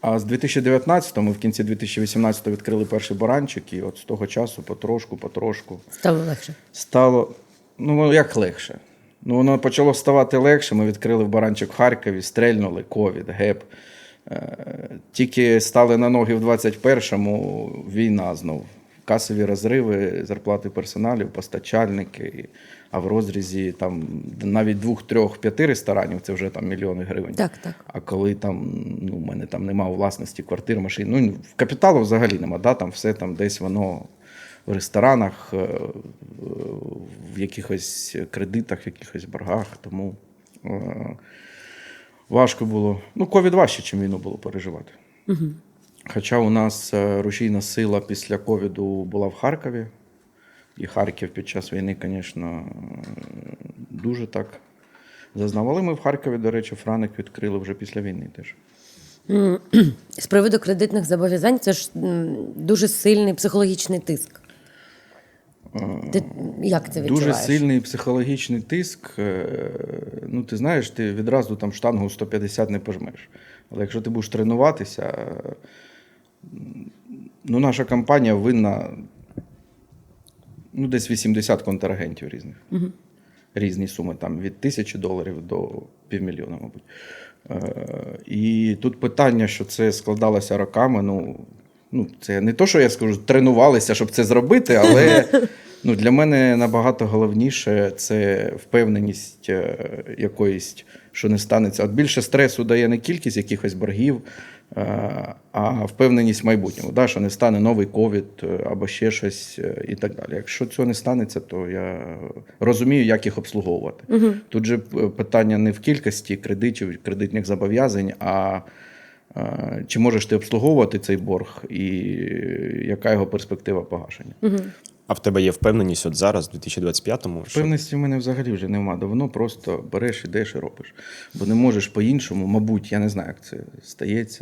А з 2019 ми в кінці 2018 відкрили перший баранчик, і от з того часу потрошку, потрошку Стало легше. стало ну як легше. Ну, воно почало ставати легше. Ми відкрили в баранчик в Харкові, стрельнули, ковід, геп. Е, Тільки стали на ноги в 21-му війна знов. Касові розриви, зарплати персоналів, постачальники. А в розрізі там навіть двох, трьох, п'яти ресторанів це вже там мільйони гривень. Так, так. А коли там ну, у мене там немає власності квартир, машин, ну в капіталу взагалі нема, да? там все там десь воно в ресторанах, е, в якихось кредитах, в якихось боргах. Тому е, важко було. Ну, ковід важче, чим війну було переживати. Угу. Хоча у нас е, рушійна сила після ковіду була в Харкові, і Харків під час війни, звісно, дуже так зазнав. Але ми в Харкові, до речі, Франик відкрили вже після війни теж. З приводу кредитних зобов'язань, це ж дуже сильний психологічний тиск. Ти як це відчуваєш? Дуже сильний психологічний тиск. Е, Ну, ти знаєш, ти відразу там штангу 150 не пожмеш. Але якщо ти будеш тренуватися, е, ну, наша компанія винна ну, десь 80 контрагентів різних. Угу. Різні суми, там від тисячі доларів до півмільйона, мабуть. Е, І тут питання, що це складалося роками. Ну, ну це не то, що я скажу, тренувалися, щоб це зробити, але ну, для мене набагато головніше це впевненість е, якоїсь, що не станеться. От більше стресу дає не кількість якихось боргів, е, а впевненість в майбутньому, да, що не стане новий ковід е, або ще щось е, і так далі. Якщо цього не станеться, то я розумію, як їх обслуговувати. Угу. Тут же е, питання не в кількості кредитів, кредитних зобов'язань, а чи можеш ти обслуговувати цей борг, і яка його перспектива погашення? Угу. А в тебе є впевненість от зараз, в 2025-му? що- Певності в мене взагалі вже нема. Давно просто береш, ідеш і робиш. Бо не можеш по-іншому, мабуть, я не знаю, як це стається.